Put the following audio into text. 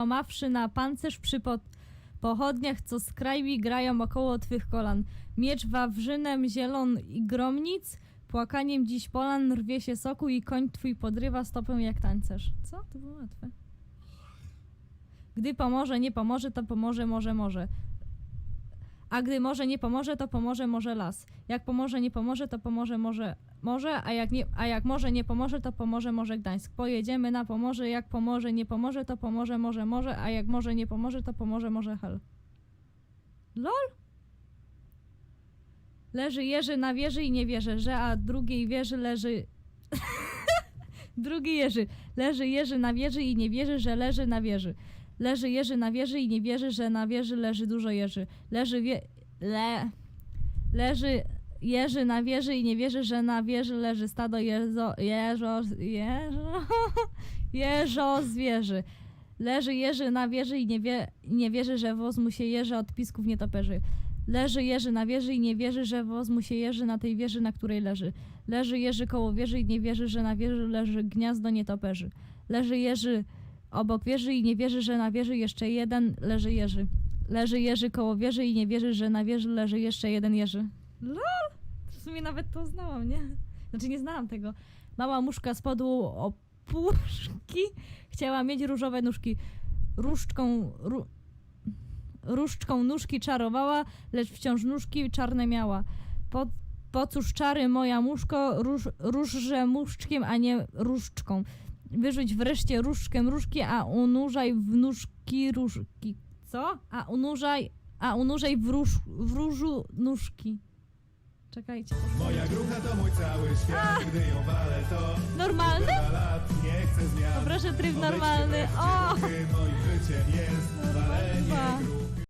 Pomawszy na pancerz przy po pochodniach, co z krajmi grają około twych kolan. Miecz wawrzynem zielon i gromnic, płakaniem dziś polan rwie się soku i koń twój podrywa stopę jak tancerz. Co? To było łatwe. Gdy pomoże, nie pomoże, to pomoże, może, może. A gdy może nie pomoże, to pomoże może las. Jak pomoże nie pomoże, to pomoże może może, a jak, nie, a jak może nie pomoże, to pomoże może Gdańsk. Pojedziemy na Pomorze, jak pomoże nie pomoże, to pomoże może może, a jak może nie pomoże, to pomoże może hel. LOL? Leży Jerzy na wieży i nie wierzy, że a drugiej wieży leży... Drugi Jerzy. Leży Jerzy na wieży i nie wierzy, że leży na wieży. Leży Jerzy na wieży i nie wierzy, że na wieży leży dużo Jerzy. Leży wie... Le... Leży Jerzy na wieży i nie wierzy, że na wieży leży stado jezo... Jeżo... Jeżo... Jeżo zwierzy. Leży Jerzy na wieży i nie, wie, nie wierzy, że woz mu się jeży od pisków nietoperzy. Leży Jerzy na wieży i nie wierzy, że woz mu się jeży na tej wieży, na której leży. Leży Jerzy koło wieży i nie wierzy, że na wieży leży gniazdo nietoperzy. Leży Jerzy obok wieży i nie wierzy, że na wieży jeszcze jeden leży Jerzy. Leży Jerzy koło wieży i nie wierzy, że na wieży leży jeszcze jeden Jerzy. LOL! W sumie nawet to znałam, nie? Znaczy nie znałam tego. Mała muszka spadła o puszki. Chciała mieć różowe nóżki. Różdżką... Ró... Różdżką nóżki czarowała, lecz wciąż nóżki czarne miała. Po, po cóż czary moja muszko, róż, różże muszczkiem, a nie różdżką. Wyrzuć wreszcie różdżkę mrużki, a unurzaj w nóżki różki. Co? A unurzaj, a unurzaj w, róż, w różu nóżki. Czekajcie. Moja grucha to mój cały świat, gdy ją walę to Normalny? na lat nie chcę zmian. Poproszę tryb normalny. wreszcie O!